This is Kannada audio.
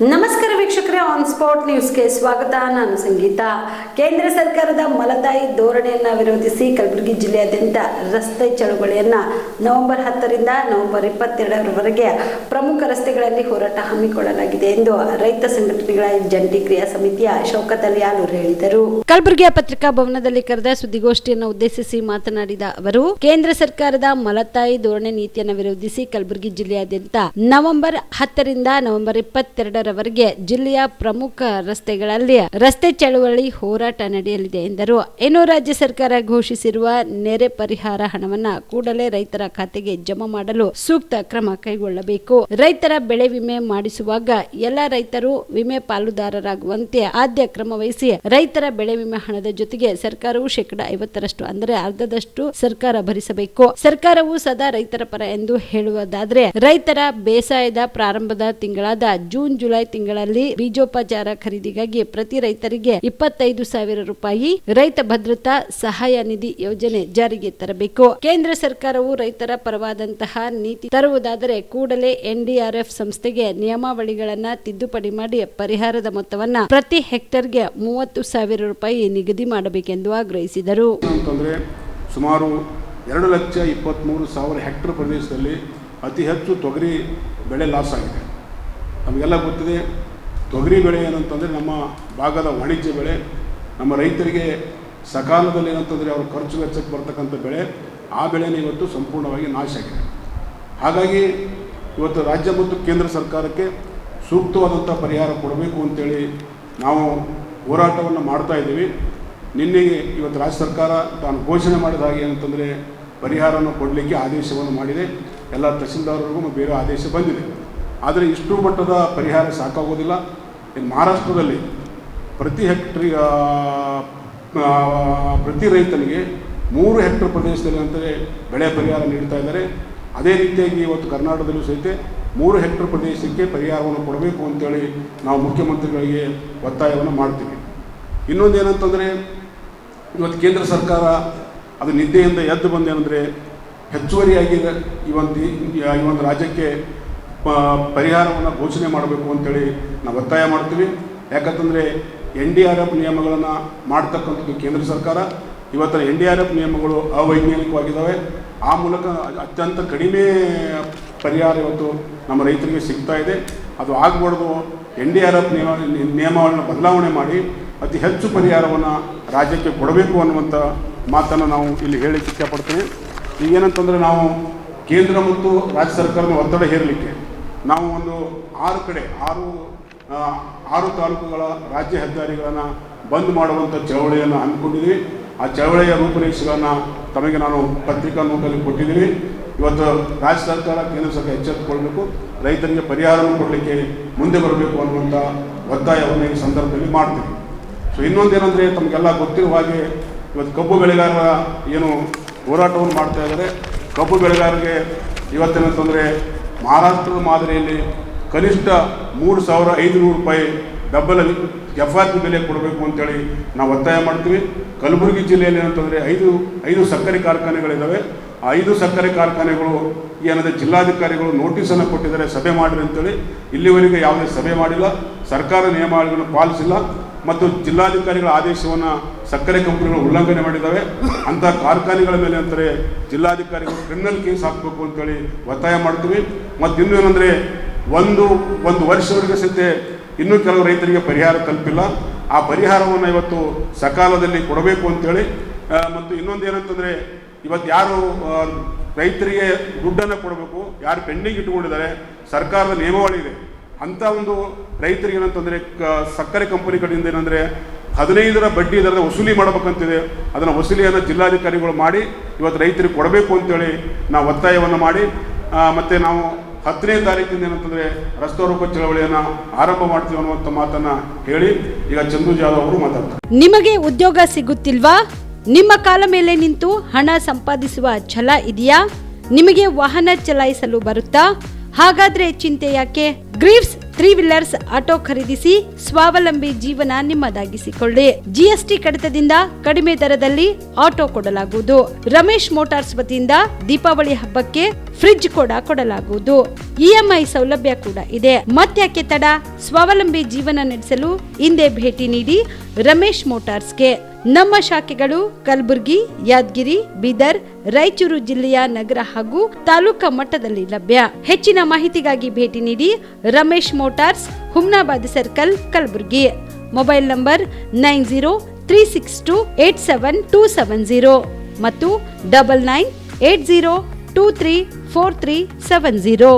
नमस्कार ವೀಕ್ಷಕರೇ ಆನ್ ಸ್ಪಾಟ್ ನ್ಯೂಸ್ಗೆ ಸ್ವಾಗತ. ನಾನು ಸಂಗೀತ. ಕೇಂದ್ರ ಸರ್ಕಾರದ ಮಲತಾಯಿ ಧೋರಣೆಯನ್ನು ವಿರೋಧಿಸಿ ಕಲಬುರಗಿ ಜಿಲ್ಲೆಯಾದ್ಯಂತ ರಸ್ತೆ ಚಳುವಳಿಯನ್ನ ನವೆಂಬರ್ ಹತ್ತರಿಂದ ನವೆಂಬರ್ ಇಪ್ಪತ್ತೆರಡರವರೆಗೆ ಪ್ರಮುಖ ರಸ್ತೆಗಳಲ್ಲಿ ಹೋರಾಟ ಹಮ್ಮಿಕೊಳ್ಳಲಾಗಿದೆ ಎಂದು ರೈತ ಸಂಘಟನೆಗಳ ಜಂಟಿ ಕ್ರಿಯಾ ಸಮಿತಿಯ ಶೌಕತ್ ಅಲಿ ಆಲೂರ್ ಹೇಳಿದರು. ಕಲಬುರಗಿಯ ಪತ್ರಿಕಾ ಭವನದಲ್ಲಿ ಕರೆದ ಸುದ್ದಿಗೋಷ್ಠಿಯನ್ನು ಉದ್ದೇಶಿಸಿ ಮಾತನಾಡಿದ ಅವರು, ಕೇಂದ್ರ ಸರ್ಕಾರದ ಮಲತಾಯಿ ಧೋರಣೆ ನೀತಿಯನ್ನು ವಿರೋಧಿಸಿ ಕಲಬುರಗಿ ಜಿಲ್ಲೆಯಾದ್ಯಂತ ನವೆಂಬರ್ ಹತ್ತರಿಂದ ನವೆಂಬರ್ ಇಪ್ಪತ್ತೆರಡರವರೆಗೆ ಜಿಲ್ಲೆಯ ಪ್ರಮುಖ ರಸ್ತೆಗಳಲ್ಲಿ ರಸ್ತೆ ಚಳವಳಿ ಹೋರಾಟ ನಡೆಯಲಿದೆ ಎಂದರು. ಇನ್ನು ರಾಜ್ಯ ಸರ್ಕಾರ ಘೋಷಿಸಿರುವ ನೆರೆ ಪರಿಹಾರ ಹಣವನ್ನ ಕೂಡಲೇ ರೈತರ ಖಾತೆಗೆ ಜಮಾ ಮಾಡಲು ಸೂಕ್ತ ಕ್ರಮ ಕೈಗೊಳ್ಳಬೇಕು. ರೈತರ ಬೆಳೆ ವಿಮೆ ಮಾಡಿಸುವಾಗ ಎಲ್ಲ ರೈತರು ವಿಮೆ ಪಾಲುದಾರರಾಗುವಂತೆ ಆದ್ಯ ಕ್ರಮ ವಹಿಸಿ ರೈತರ ಬೆಳೆ ವಿಮೆ ಹಣದ ಜೊತೆಗೆ ಸರ್ಕಾರವು ಶೇಕಡ ಐವತ್ತರಷ್ಟು ಅಂದರೆ ಅರ್ಧದಷ್ಟು ಸರ್ಕಾರ ಭರಿಸಬೇಕು. ಸರ್ಕಾರವು ಸದಾ ರೈತರ ಪರ ಎಂದು ಹೇಳುವುದಾದ್ರೆ ರೈತರ ಬೇಸಾಯದ ಪ್ರಾರಂಭದ ತಿಂಗಳಾದ ಜೂನ್, ಜುಲೈ ತಿಂಗಳಲ್ಲಿ ಬೀಜೋಪಚಾರ ಖರೀದಿಗಾಗಿ ಪ್ರತಿ ರೈತರಿಗೆ ಇಪ್ಪತ್ತೈದು ಸಾವಿರ ರೂಪಾಯಿ ರೈತ ಭದ್ರತಾ ಸಹಾಯ ನಿಧಿ ಯೋಜನೆ ಜಾರಿಗೆ ತರಬೇಕು. ಕೇಂದ್ರ ಸರ್ಕಾರವು ರೈತರ ಪರವಾದಂತಹ ನೀತಿ ತರುವುದಾದರೆ ಕೂಡಲೇ ಎನ್ಡಿಆರ್ಎಫ್ ಸಂಸ್ಥೆಗೆ ನಿಯಮಾವಳಿಗಳನ್ನ ತಿದ್ದುಪಡಿ ಮಾಡಿ ಪರಿಹಾರದ ಮೊತ್ತವನ್ನ ಪ್ರತಿ ಹೆಕ್ಟರ್ಗೆ ಮೂವತ್ತು ಸಾವಿರ ರೂಪಾಯಿ ನಿಗದಿ ಮಾಡಬೇಕೆಂದು ಆಗ್ರಹಿಸಿದರು. ಸುಮಾರು ಎರಡು ಲಕ್ಷ ಇಪ್ಪತ್ತ್ಮೂರು ಸಾವಿರ ಹೆಕ್ಟರ್ ಪ್ರದೇಶದಲ್ಲಿ ಅತಿ ಹೆಚ್ಚು ತೊಗರಿ ಬೆಳೆ ಲಾಸ್ ಆಗಿದೆ. ನಮಗೆಲ್ಲ ಗೊತ್ತಿದೆ ತೊಗರಿ ಬೆಳೆ ಏನಂತಂದರೆ ನಮ್ಮ ಭಾಗದ ವಾಣಿಜ್ಯ ಬೆಳೆ, ನಮ್ಮ ರೈತರಿಗೆ ಸಕಾಲದಲ್ಲಿ ಏನಂತಂದರೆ ಅವ್ರ ಖರ್ಚು ವೆಚ್ಚಕ್ಕೆ ಬರ್ತಕ್ಕಂಥ ಬೆಳೆ, ಆ ಬೆಳೆನೇ ಇವತ್ತು ಸಂಪೂರ್ಣವಾಗಿ ನಾಶ ಆಗಿದೆ. ಹಾಗಾಗಿ ಇವತ್ತು ರಾಜ್ಯ ಮತ್ತು ಕೇಂದ್ರ ಸರ್ಕಾರಕ್ಕೆ ಸೂಕ್ತವಾದಂಥ ಪರಿಹಾರ ಕೊಡಬೇಕು ಅಂತೇಳಿ ನಾವು ಹೋರಾಟವನ್ನು ಮಾಡ್ತಾ ಇದ್ದೀವಿ. ನಿನ್ನೆಗೆ ಇವತ್ತು ರಾಜ್ಯ ಸರ್ಕಾರ ತಾನು ಘೋಷಣೆ ಮಾಡಿದ ಹಾಗೆ ಏನಂತಂದರೆ ಪರಿಹಾರವನ್ನು ಕೊಡಲಿಕ್ಕೆ ಆದೇಶವನ್ನು ಮಾಡಿದೆ. ಎಲ್ಲ ತಹಸೀಲ್ದಾರರಿಗೂ ಬೇರೆ ಆದೇಶ ಬಂದಿದೆ. ಆದರೆ ಇಷ್ಟು ಮಟ್ಟದ ಪರಿಹಾರ ಸಾಕಾಗೋದಿಲ್ಲ. ಇನ್ನು ಮಹಾರಾಷ್ಟ್ರದಲ್ಲಿ ಪ್ರತಿ ಹೆಕ್ಟ್ರಿ ಪ್ರತಿ ರೈತನಿಗೆ ಮೂರು ಹೆಕ್ಟರ್ ಪ್ರದೇಶದಲ್ಲಿ ಅಂತಲೇ ಬೆಳೆ ಪರಿಹಾರ ನೀಡ್ತಾ ಇದ್ದಾರೆ. ಅದೇ ರೀತಿಯಾಗಿ ಇವತ್ತು ಕರ್ನಾಟಕದಲ್ಲೂ ಸಹಿತ ಮೂರು ಹೆಕ್ಟರ್ ಪ್ರದೇಶಕ್ಕೆ ಪರಿಹಾರವನ್ನು ಕೊಡಬೇಕು ಅಂತೇಳಿ ನಾವು ಮುಖ್ಯಮಂತ್ರಿಗಳಿಗೆ ಒತ್ತಾಯವನ್ನು ಮಾಡ್ತೀವಿ. ಇನ್ನೊಂದು ಏನಂತಂದರೆ, ಇವತ್ತು ಕೇಂದ್ರ ಸರ್ಕಾರ ಅದು ನಿದ್ದೆಯಿಂದ ಎದ್ದು ಬಂದೇನೆಂದರೆ, ಹೆಚ್ಚುವರಿಯಾಗಿ ಈ ಒಂದು ಈ ಒಂದು ರಾಜ್ಯಕ್ಕೆ ಪರಿಹಾರವನ್ನು ಘೋಷಣೆ ಮಾಡಬೇಕು ಅಂತೇಳಿ ನಾವು ಒತ್ತಾಯ ಮಾಡ್ತೀವಿ. ಯಾಕಂತಂದರೆ ಎನ್ ಡಿ ಆರ್ ಎಫ್ ನಿಯಮಗಳನ್ನು ಮಾಡ್ತಕ್ಕಂಥದ್ದು ಕೇಂದ್ರ ಸರ್ಕಾರ. ಇವತ್ತಿನ ಎನ್ ಡಿ ಆರ್ ಎಫ್ ನಿಯಮಗಳು ಅವೈಜ್ಞಾನಿಕವಾಗಿದ್ದಾವೆ ಆ ಮೂಲಕ ಅತ್ಯಂತ ಕಡಿಮೆ ಪರಿಹಾರ ಇವತ್ತು ನಮ್ಮ ರೈತರಿಗೆ ಸಿಗ್ತಾ ಇದೆ. ಅದು ಆಗಬಾರ್ದು. ಎನ್ ಡಿ ಆರ್ ಎಫ್ ನಿಯಮ, ನಿಯಮಗಳನ್ನು ಬದಲಾವಣೆ ಮಾಡಿ ಅತಿ ಹೆಚ್ಚು ಪರಿಹಾರವನ್ನು ರಾಜ್ಯಕ್ಕೆ ಕೊಡಬೇಕು ಅನ್ನುವಂಥ ಮಾತನ್ನು ನಾವು ಇಲ್ಲಿ ಹೇಳಲಿಕ್ಕೆ ಇಷ್ಟಪಡ್ತೀವಿ. ಈಗೇನಂತಂದರೆ ನಾವು ಕೇಂದ್ರ ಮತ್ತು ರಾಜ್ಯ ಸರ್ಕಾರದ ಒತ್ತಡ ಹೇರಲಿಕ್ಕೆ ನಾವು ಒಂದು ಆರು ಕಡೆ, ಆರು ಆರು ತಾಲೂಕುಗಳ ರಾಜ್ಯ ಹೆದ್ದಾರಿಗಳನ್ನು ಬಂದ್ ಮಾಡುವಂಥ ಚಳವಳಿಯನ್ನು ಹಮ್ಮಿಕೊಂಡಿದ್ದೀವಿ ಆ ಚಳವಳಿಯ ರೂಪುರೇಷೆಗಳನ್ನು ತಮಗೆ ನಾನು ಪತ್ರಿಕಾ ನೋಟಲ್ಲಿ ಕೊಟ್ಟಿದ್ದೀನಿ. ಇವತ್ತು ರಾಜ್ಯ ಸರ್ಕಾರ ಕೇಂದ್ರ ಸರ್ಕಾರ ಎಚ್ಚೆತ್ತುಕೊಳ್ಬೇಕು. ರೈತರಿಗೆ ಪರಿಹಾರವನ್ನು ಕೊಡಲಿಕ್ಕೆ ಮುಂದೆ ಬರಬೇಕು ಅನ್ನುವಂಥ ಒತ್ತಾಯವನ್ನು ಈ ಸಂದರ್ಭದಲ್ಲಿ ಮಾಡ್ತೀವಿ. ಸೊ ಇನ್ನೊಂದೇನೆಂದರೆ ತಮಗೆಲ್ಲ ಗೊತ್ತಿರುವ ಹಾಗೆ ಇವತ್ತು ಕಬ್ಬು ಬೆಳೆಗಾರರ ಏನು ಹೋರಾಟವನ್ನು ಮಾಡ್ತಾ ಇದ್ದಾರೆ. ಕಬ್ಬು ಬೆಳೆಗಾರರಿಗೆ ಇವತ್ತೇನಂತಂದರೆ ಮಹಾರಾಷ್ಟ್ರದ ಮಾದರಿಯಲ್ಲಿ ಕನಿಷ್ಠ ಮೂರು ಸಾವಿರ ಐದುನೂರು ರೂಪಾಯಿ ಡಬ್ಬಲ್ ಎಫ್ ಆರ್ ಬೆಲೆ ಕೊಡಬೇಕು ಅಂತೇಳಿ ನಾವು ಒತ್ತಾಯ ಮಾಡ್ತೀವಿ. ಕಲಬುರಗಿ ಜಿಲ್ಲೆಯಲ್ಲಿ ಏನಂತಂದರೆ ಐದು ಐದು ಸಕ್ಕರೆ ಕಾರ್ಖಾನೆಗಳಿದ್ದಾವೆ ಆ ಐದು ಸಕ್ಕರೆ ಕಾರ್ಖಾನೆಗಳು ಏನಂದರೆ ಜಿಲ್ಲಾಧಿಕಾರಿಗಳು ನೋಟಿಸನ್ನು ಕೊಟ್ಟಿದ್ದಾರೆ, ಸಭೆ ಮಾಡಿರಿ ಅಂತೇಳಿ. ಇಲ್ಲಿವರೆಗೆ ಯಾವುದೇ ಸಭೆ ಮಾಡಿಲ್ಲ. ಸರ್ಕಾರ ನಿಯಮಾವಳಿಗಳನ್ನು ಪಾಲಿಸಿಲ್ಲ. ಮತ್ತು ಜಿಲ್ಲಾಧಿಕಾರಿಗಳ ಆದೇಶವನ್ನು ಸಕ್ಕರೆ ಕಂಪನಿಗಳು ಉಲ್ಲಂಘನೆ ಮಾಡಿದ್ದಾವೆ. ಅಂಥ ಕಾರ್ಖಾನೆಗಳ ಮೇಲೆ ಅಂತಾರೆ ಜಿಲ್ಲಾಧಿಕಾರಿಗಳು ಕ್ರಿಮಿನಲ್ ಕೇಸ್ ಹಾಕಬೇಕು ಅಂತೇಳಿ ಒತ್ತಾಯ ಮಾಡ್ತೀವಿ. ಮತ್ತು ಇನ್ನೂ ಏನಂದರೆ ಒಂದು ಒಂದು ವರ್ಷವರೆಗೆ ಸಹಿತ ಇನ್ನೂ ಕೆಲವು ರೈತರಿಗೆ ಪರಿಹಾರ ತಲುಪಿಲ್ಲ. ಆ ಪರಿಹಾರವನ್ನು ಇವತ್ತು ಸಕಾಲದಲ್ಲಿ ಕೊಡಬೇಕು ಅಂತೇಳಿ ಮತ್ತು ಇನ್ನೊಂದು ಏನಂತಂದರೆ ಇವತ್ತು ಯಾರು ರೈತರಿಗೆ ದುಡ್ಡನ್ನು ಕೊಡಬೇಕು, ಯಾರು ಪೆಂಡಿಂಗ್ ಇಟ್ಟುಕೊಂಡಿದ್ದಾರೆ ಸರ್ಕಾರದ ನಿಯಮಾವಳಿ ಅಂಥ ಒಂದು ರೈತರಿಗೆ ಏನಂತಂದರೆ ಸಕ್ಕರೆ ಕಂಪನಿ ಕಡೆಯಿಂದ ಏನಂದರೆ ಹದಿನೈದರ ಬಡ್ಡಿ ದರದ ವಸೂಲಿ ಮಾಡಬೇಕಂತಿದೆ. ಅದನ್ನು ವಸೂಲಿಯನ್ನು ಜಿಲ್ಲಾಧಿಕಾರಿಗಳು ಮಾಡಿ, ಇವತ್ತು ರೈತರಿಗೆ ಕೊಡಬೇಕು ಅಂತೇಳಿ ನಾವು ಒತ್ತಾಯವನ್ನು ಮಾಡಿ ಮತ್ತೆ ನಾವು ಹತ್ತನೇ ತಾರೀಕಿಂದ ಏನಂತಂದರೆ ರಸ್ತೆ ರೂಪ ಚಳವಳಿಯನ್ನು ಆರಂಭ ಮಾಡ್ತೀವಿ ಅನ್ನುವಂಥ ಮಾತನ್ನು ಹೇಳಿ, ಈಗ ಚಂದು ಜಾಧವ್ ಅವರು ಮಾತಾಡ್ತಾರೆ. ನಿಮಗೆ ಉದ್ಯೋಗ ಸಿಗುತ್ತಿಲ್ವಾ? ನಿಮ್ಮ ಕಾಲ ಮೇಲೆ ನಿಂತು ಹಣ ಸಂಪಾದಿಸುವ ಛಲ ಇದೆಯಾ? ನಿಮಗೆ ವಾಹನ ಚಲಾಯಿಸಲು ಬರುತ್ತಾ? ಹಾಗಾದ್ರೆ ಚಿಂತೆ ಯಾಕೆ? ಗ್ರೀವ್ಸ್ ತ್ರೀ ವೀಲರ್ಸ್ ಆಟೋ ಖರೀದಿಸಿ ಸ್ವಾವಲಂಬಿ ಜೀವನ ನಿಮ್ಮದಾಗಿಸಿಕೊಳ್ಳಿ. ಜಿಎಸ್ಟಿ ಕಡಿತದಿಂದ ಕಡಿಮೆ ದರದಲ್ಲಿ ಆಟೋ ಕೊಡಲಾಗುವುದು. ರಮೇಶ್ ಮೋಟಾರ್ಸ್ ವತಿಯಿಂದ ದೀಪಾವಳಿ ಹಬ್ಬಕ್ಕೆ ಫ್ರಿಡ್ಜ್ ಕೂಡ ಕೊಡಲಾಗುವುದು. ಇಎಂಐ ಸೌಲಭ್ಯ ಕೂಡ ಇದೆ. ಮತ್ತೆ ತಡ? ಸ್ವಾವಲಂಬಿ ಜೀವನ ನಡೆಸಲು ಹಿಂದೆ ಭೇಟಿ ನೀಡಿ ರಮೇಶ್ ಮೋಟಾರ್ಸ್ಗೆ. ನಮ್ಮ ಶಾಖೆಗಳು ಕಲಬುರಗಿ, ಯಾದಗಿರಿ, ಬೀದರ್, ರಾಯಚೂರು ಜಿಲ್ಲೆಯ ನಗರ ಹಾಗೂ ತಾಲೂಕಾ ಮಟ್ಟದಲ್ಲಿ ಲಭ್ಯ. ಹೆಚ್ಚಿನ ಮಾಹಿತಿಗಾಗಿ ಭೇಟಿ ನೀಡಿ Ramesh motors, Humnabad circle, Kalaburagi. Mobile number nine zero three six two eight seven two seven zero ಮತ್ತು double nine eight zero two three four three seven zero